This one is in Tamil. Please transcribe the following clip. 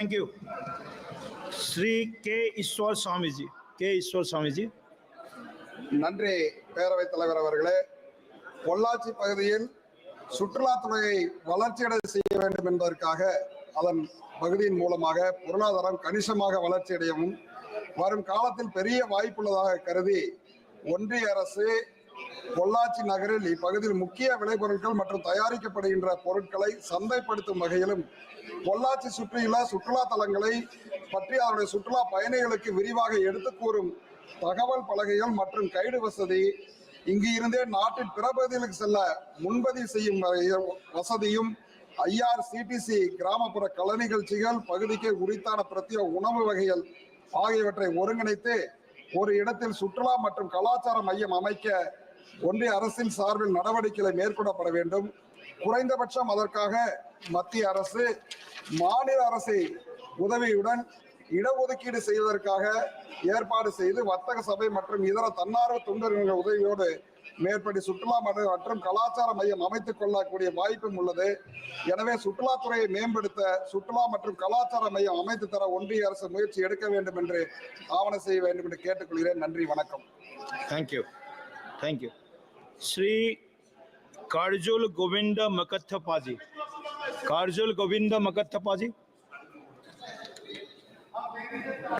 थैंक यू श्री के ईश्वर स्वामी जी के ईश्वर स्वामी जी நன்றி பேரவைத் தலைவர் அவர்களே பொள்ளாச்சி பகுதியில் சுற்றுலாத்துறையை வளர்ச்சியடை செய்ய வேண்டும் என்பதற்காக அதன் பகுதியின் மூலமாக பொருளாதாரம் கணிசமாக வளர்ச்சியடையவும் வரும் காலத்தில் பெரிய வாய்ப்புள்ளதாக கருதி ஒன்றிய அரசு பொள்ளாச்சி நகரில் இப்பகுதியில் முக்கிய விளைபொருட்கள் மற்றும் தயாரிக்கப்படுகின்ற பொருட்களை சந்தைப்படுத்தும் வகையிலும் பொள்ளாச்சி சுற்றியுள்ள சுற்றுலா தலங்களை பற்றி அவருடைய சுற்றுலா பயணிகளுக்கு விரிவாக எடுத்து கூறும் தகவல் பலகைகள் மற்றும் கைடு வசதி இங்கு இருந்தே நாட்டின் பிற பகுதிகளுக்கு செல்ல முன்பதிவு செய்யும் வகையில் வசதியும் ஐஆர்சிடிசி கிராமப்புற கலை நிகழ்ச்சிகள் பகுதிக்கு உரித்தான பிரத்யேக உணவு வகைகள் ஆகியவற்றை ஒருங்கிணைத்து ஒரு இடத்தில் சுற்றுலா மற்றும் கலாச்சார மையம் அமைக்க ஒன்றிய அரசின் சார்பில் நடவடிக்கைகளை மேற்கொள்ளப்பட வேண்டும். குறைந்தபட்சம் அதற்காக மத்திய அரசு மாநில அரசை உதவியுடன் இடஒதுக்கீடு செய்வதற்காக ஏற்பாடு செய்து வர்த்தக சபை மற்றும் இதர தன்னார்வ தொண்டு உதவியோடு மேற்படி சுற்றுலா மற்றும் கலாச்சார மையம் அமைத்துக் கொள்ளக்கூடிய வாய்ப்பும் உள்ளது. எனவே சுற்றுலாத்துறையை மேம்படுத்த சுற்றுலா மற்றும் கலாச்சார மையம் அமைத்து தர ஒன்றிய அரசு முயற்சி எடுக்க வேண்டும் என்று ஆவண செய்ய வேண்டும் என்று கேட்டுக்கொள்கிறேன். நன்றி வணக்கம். Thank you thank you Shri Karjul Govind Makthapa ji Karjul Govind Makthapa ji